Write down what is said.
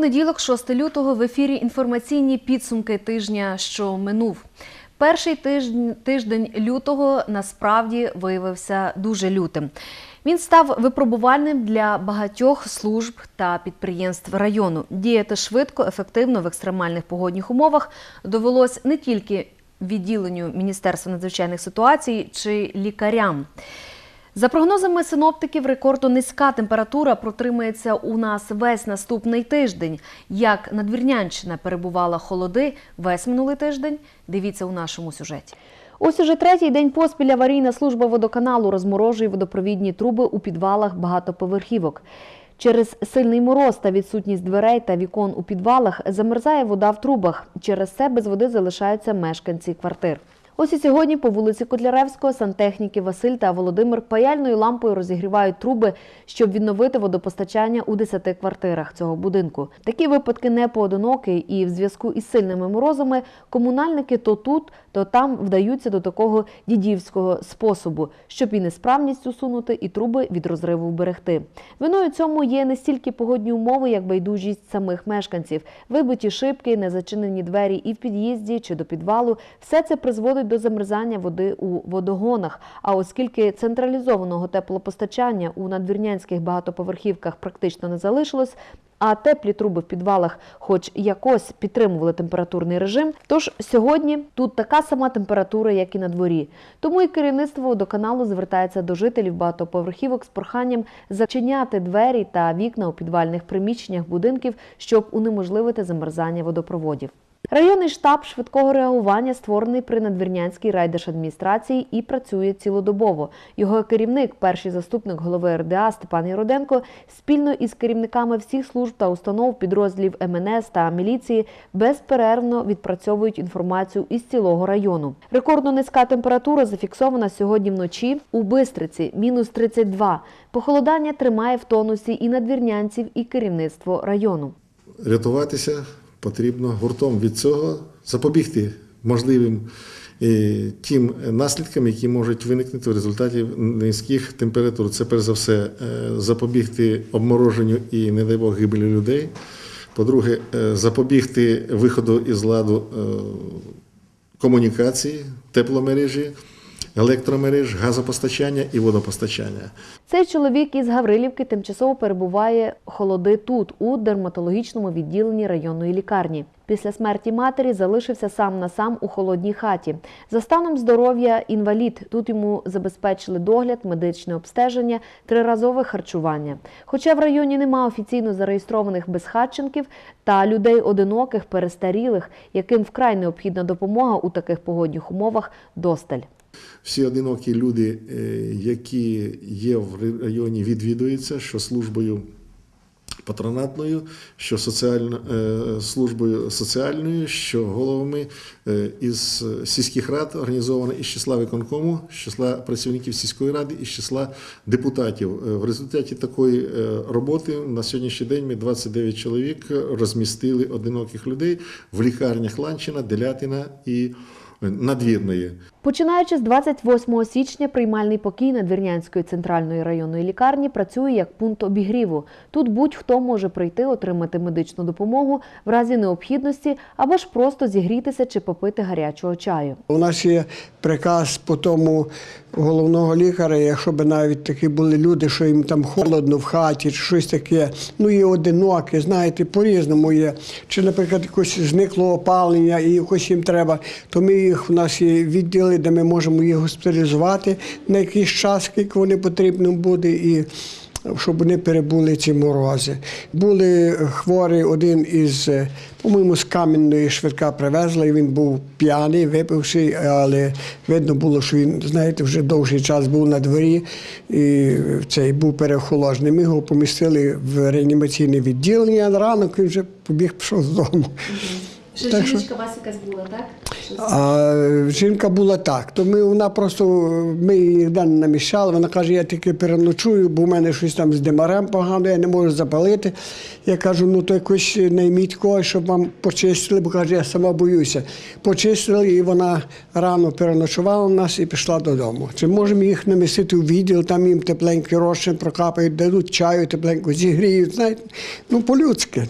понеділок, 6 лютого, в ефірі інформаційні підсумки тижня, що минув. Перший тиждень, тиждень лютого насправді виявився дуже лютим. Він став випробувальним для багатьох служб та підприємств району. Діяти швидко, ефективно в екстремальних погодних умовах довелось не тільки відділенню Міністерства надзвичайних ситуацій чи лікарям. За прогнозами синоптиків, рекордно низька температура протримається у нас весь наступний тиждень. Як надвірнянщина перебувала холоди весь минулий тиждень, дивіться у нашому сюжеті. Ось уже третій день поспіль аварійна служба водоканалу розморожує водопровідні труби у підвалах багатоповерхівок. Через сильний мороз та відсутність дверей та вікон у підвалах замерзає вода в трубах. Через це без води залишаються мешканці квартир. Ось і сьогодні по вулиці Котляревського сантехніки Василь та Володимир паяльною лампою розігрівають труби, щоб відновити водопостачання у 10 квартирах цього будинку. Такі випадки не поодинокі, і в зв'язку із сильними морозами комунальники то тут, то там вдаються до такого дідівського способу, щоб і несправність усунути, і труби від розриву вберегти. Виною цьому є не стільки погодні умови, як байдужість самих мешканців. Вибиті шибки, незачинені двері і в під'їзді чи до підвалу. Все це призводить до замерзання води у водогонах. А оскільки централізованого теплопостачання у надвірнянських багатоповерхівках практично не залишилось. А теплі труби в підвалах, хоч якось підтримували температурний режим. Тож сьогодні тут така сама температура, як і на дворі. Тому і керівництво водоканалу звертається до жителів багатоповерхівок з проханням зачиняти двері та вікна у підвальних приміщеннях будинків, щоб унеможливити замерзання водопроводів. Районний штаб швидкого реагування створений при надвірнянській райдержадміністрації і працює цілодобово. Його керівник, перший заступник голови РДА Степан Єроденко, спільно із керівниками всіх служб та установ підрозділів МНС та міліції безперервно відпрацьовують інформацію із цілого району. Рекордно низька температура зафіксована сьогодні вночі у Бистриці мінус 32. Похолодання тримає в тонусі і надвірнянців, і керівництво району. рятуватися потрібно гуртом від цього, запобігти можливим е, тим наслідкам, які можуть виникнути в результаті низьких температур. Це перш за все е, запобігти обмороженню і, не дай Бог, гибелі людей. По-друге, е, запобігти виходу із ладу комунікації, тепломережі, електромереж, газопостачання і водопостачання. Цей чоловік із Гаврилівки тимчасово перебуває холоди тут, у дерматологічному відділенні районної лікарні. Після смерті матері залишився сам на сам у холодній хаті. За станом здоров'я інвалід. Тут йому забезпечили догляд, медичне обстеження, триразове харчування. Хоча в районі нема офіційно зареєстрованих безхатченків та людей одиноких, перестарілих, яким вкрай необхідна допомога у таких погодних умовах, досталь. Всі одинокі люди, е, які є в районі, відвідуються, що службою патронатною, що соціально, е, службою соціальною, що головами е, із сільських рад організовано із числа виконкому, з числа працівників сільської ради і з числа депутатів. Е, В результаті такої роботи на сьогоднішній день ми 29 чоловік розмістили одиноких людей в лікарнях Ланчина, Делятина і Надвірної. Починаючи з 28 січня, приймальний покій Надвірнянської центральної районної лікарні працює як пункт обігріву. Тут будь-хто може прийти отримати медичну допомогу в разі необхідності або ж просто зігрітися чи попити гарячого чаю. У нас є приказ по тому головного лікаря, якщо б навіть такі були люди, що їм там холодно в хаті, чи щось таке, ну є одинокі, знаєте, по-різному є. Чи, наприклад, якось зникло опалення і якось їм треба, то ми їх у нас є відділи, де ми можемо їх госпіталізувати на якийсь час, скільки вони потрібно буде. і щоб вони перебули ці морози. Були хворі один із, е, по-моєму, з кам'яної швидка привезла, і він був п'яний, випивши, але видно було, що він, знаєте, вже довший час був на дворі і цей був перехоложений. Ми його помістили в реанімаційне відділення, а ранок він вже побіг пішов з дому. Ще Так жіночка вас якась була, так? А жінка була так, то ми вона просто ми її не наміщали. Вона каже, я тільки переночую, бо в мене щось там з димарем погано, я не можу запалити. Я кажу, ну то якось найміть когось, щоб вам почистили, бо каже, я сама боюся. Почистили, і вона рано переночувала у нас і пішла додому. Чи можемо їх намістити у відділ, там їм тепленький розчин прокапають, дадуть чаю, тепленько зігріють. Знаєте, ну по-людськи.